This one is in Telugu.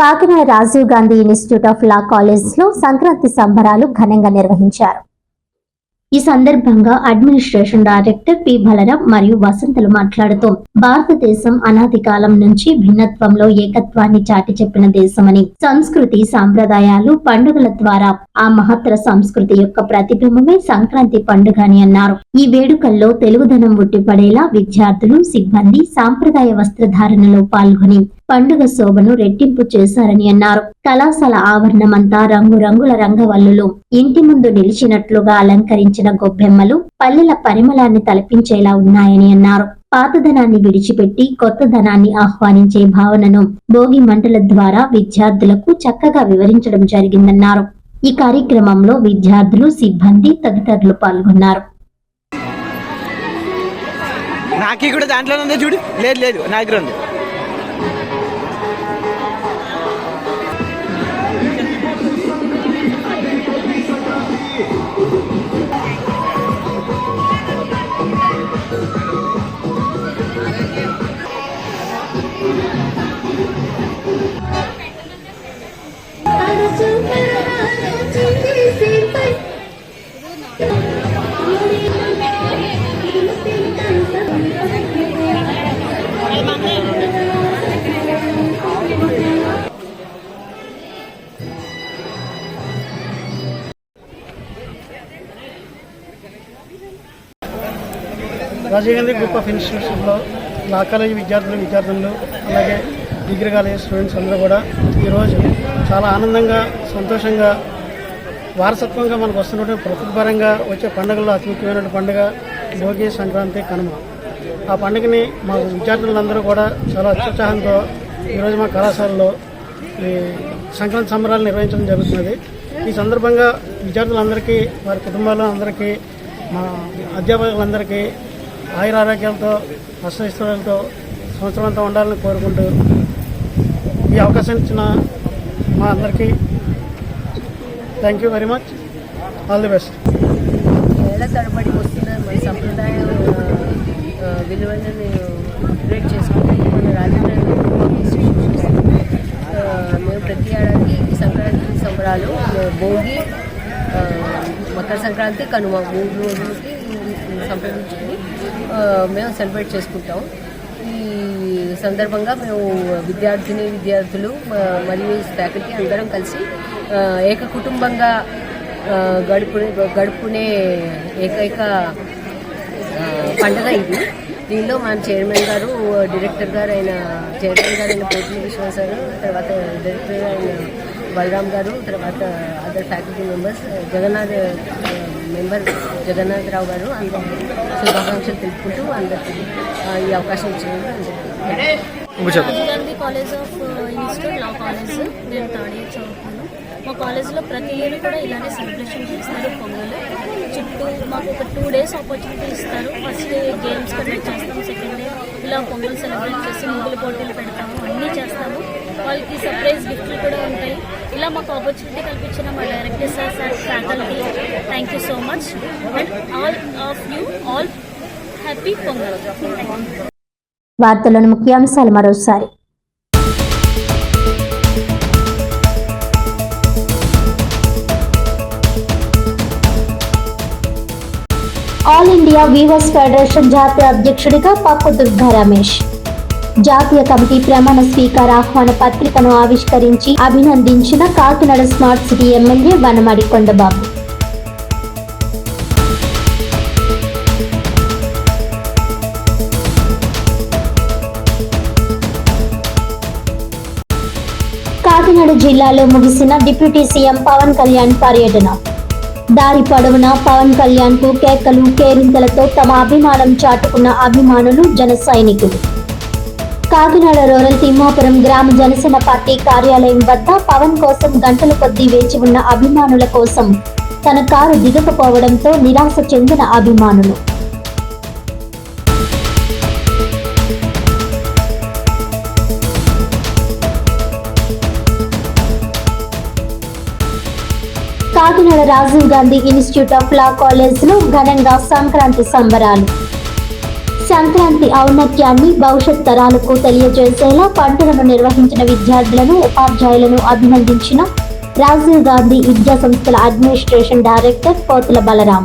Kakinada Rajiv Gandhi institute of law కాలేజ్లో సంక్రాంతి సంబరాలు ఘనంగా నిర్వహించారు. ఈ సందర్భంగా అడ్మినిస్ట్రేషన్ డైరెక్టర్ పి. బలరాం మరియు వసంతలు మాట్లాడుతూ భారతదేశం అనాది కాలం నుంచి భిన్నత్వంలో ఏకత్వాన్ని చాటి చెప్పిన దేశమని సంస్కృతి సాంప్రదాయాలు పండుగల ద్వారా ఆ మహత్తర సంస్కృతి యొక్క ప్రతిబింబమే సంక్రాంతి పండుగ అని అన్నారు. ఈ వేడుకల్లో తెలుగుదనం ఉట్టిపడేలా విద్యార్థులు సిబ్బంది సాంప్రదాయ వస్త్రధారణలో పాల్గొని పండుగ శోభను రెట్టింపు చేశారని అన్నారు. కళాశాల ఆవరణమంతా రంగురంగుల రంగవల్లులు. ఇంటి ముందు నిలిచినట్లుగా అలంకరించిన గొబ్బెమ్మలు పల్లెల పరిమళాన్ని తలపించేలా ఉన్నాయని అన్నారు. పాతధనాన్ని విడిచిపెట్టి కొత్త ధనాన్ని ఆహ్వానించే భావనను భోగి మంటల ద్వారా విద్యార్థులకు చక్కగా వివరించడం జరిగిందన్నారు. ఈ కార్యక్రమంలో విద్యార్థులు సిబ్బంది తదితరులు పాల్గొన్నారు. నాకి కూడా దాంట్లోనే ఉంది చూడు. లేదు లేదు నా రాజీవ్ గాంధీ గ్రూప్ ఆఫ్ ఇన్స్టిట్యూషన్లో లా కాలేజీ విద్యార్థులు విద్యార్థులు అలాగే డిగ్రీ కాలేజ్ స్టూడెంట్స్ అందరూ కూడా ఈరోజు చాలా ఆనందంగా సంతోషంగా వారసత్వంగా మనకు వస్తున్నటువంటి ప్రతిపరంగా వచ్చే పండుగల్లో అతి ముఖ్యమైనటువంటి పండుగ భోగి సంక్రాంతి కనుమ. ఆ పండుగని మా విద్యార్థులందరూ కూడా చాలా అత్యుత్సాహంతో ఈరోజు మా కళాశాలలో ఈ సంక్రాంతి సంబరాలు నిర్వహించడం జరుగుతున్నది. ఈ సందర్భంగా విద్యార్థులందరికీ వారి కుటుంబాల అందరికీ మా అధ్యాపకులందరికీ ఆయుర ఆరోగ్యాలతో అష్టైశ్వర్యాలతో సంవత్సరం అంతా ఉండాలని కోరుకుంటూ ఈ అవకాశం ఇచ్చిన మా అందరికీ thank you very much all the best ఏళ్ళ తరబడి వస్తున్న మన సంప్రదాయ ఆ, విలువలను బ్రేక్ చేసుకుంటే మన రాజకీయ మేము ప్రతి ఏడాది సంక్రాంతి సంబరాలు భోగి మకర సంక్రాంతి కనుమ మూడు రోజులకి సంప్రదించుకుని మేము సెలబ్రేట్ చేసుకుంటాం. ఈ సందర్భంగా మేము విద్యార్థిని విద్యార్థులు మరియు ఫ్యాకల్టీ అందరం కలిసి ఏక కుటుంబంగా గడుపు గడుపునే ఏకైక పండుగ పండగ ఇది. దీనిలో మన చైర్మన్ గారు డైరెక్టర్ గారు అయిన చైర్మన్ గారు అయిన పోటీ విశ్వాస్ గారు తర్వాత డైరెక్టర్ గారు అయిన బలరామ్ గారు తర్వాత other faculty members Jagannath member Jagannath Rao garu అందరికీ శుభాకాంక్షలు తెలుపుకుంటూ అందరికీ ఈ అవకాశం ఇచ్చినందుకు Gandhi college of institute law college నేను థర్డ్ ఇయర్ చదువుతున్నాను. మా కాలేజ్లో ప్రతి ఇయర్ కూడా ఇలానే సెలబ్రేషన్ చేస్తారు పొంగల్. చుట్టూ మాకు ఒక టూ డేస్ ఆపర్చునిటీ ఇస్తారు. ఫస్ట్ డే గేమ్స్ కండక్ట్ చేస్తాము సెకండ్ డే ఇలా పొంగల్ సెలబ్రేట్ చేసి ముగ్గులు పోటీలు పెడతాము అన్నీ చేస్తాము. వాళ్ళకి సర్ప్రైజ్ గిఫ్ట్లు కూడా ఉంటాయి. ఇలా మాకు ఆపర్చునిటీ కల్పించిన మా director sir sir faculty thank you so much and all of you all happy Pongal. వార్తలను ముఖ్యాంశాలు మరోసారి. ఆల్ ఇండియా వీవర్స్ ఫెడరేషన్ జాతీయ అధ్యక్షుడిగా పప్పు దుర్గా రమేష్. జాతీయ కమిటీ ప్రమాణ స్వీకార ఆహ్వాన పత్రికను ఆవిష్కరించి అభినందించిన Kakinada smart city MLA Vanamadi Kondababu. Kakinada జిల్లాలో ముగిసిన డిప్యూటీ సీఎం పవన్ కళ్యాణ్ పర్యటన. దారి పొడవునా పవన్ కళ్యాణ్కు కేకలు కేరింతలతో తమ అభిమానం చాటుకున్న అభిమానులు జన సైనికులు. కాకినాడ రూరల్ తిమ్మాపురం గ్రామ జనసేన పార్టీ కార్యాలయం వద్ద పవన్ కోసం గంటల కొద్దీ వేచి ఉన్న అభిమానుల కోసం తన కారు దిగకపోవడంతో నిరాశ చెందిన అభిమానులు. Kakinada Rajiv Gandhi institute of law కాలేజ్లో ఘనంగా సంక్రాంతి సంబరాలు. సంక్రాంతి ఔన్నత్యాన్ని భవిష్యత్ తరాలకు తెలియజేసేలా పండుగను నిర్వహించిన విద్యార్థులను ఉపాధ్యాయులను అభినందించిన రాజీవ్ గాంధీ విద్యా సంస్థల అడ్మినిస్ట్రేషన్ డైరెక్టర్ పోతుల బలరాం.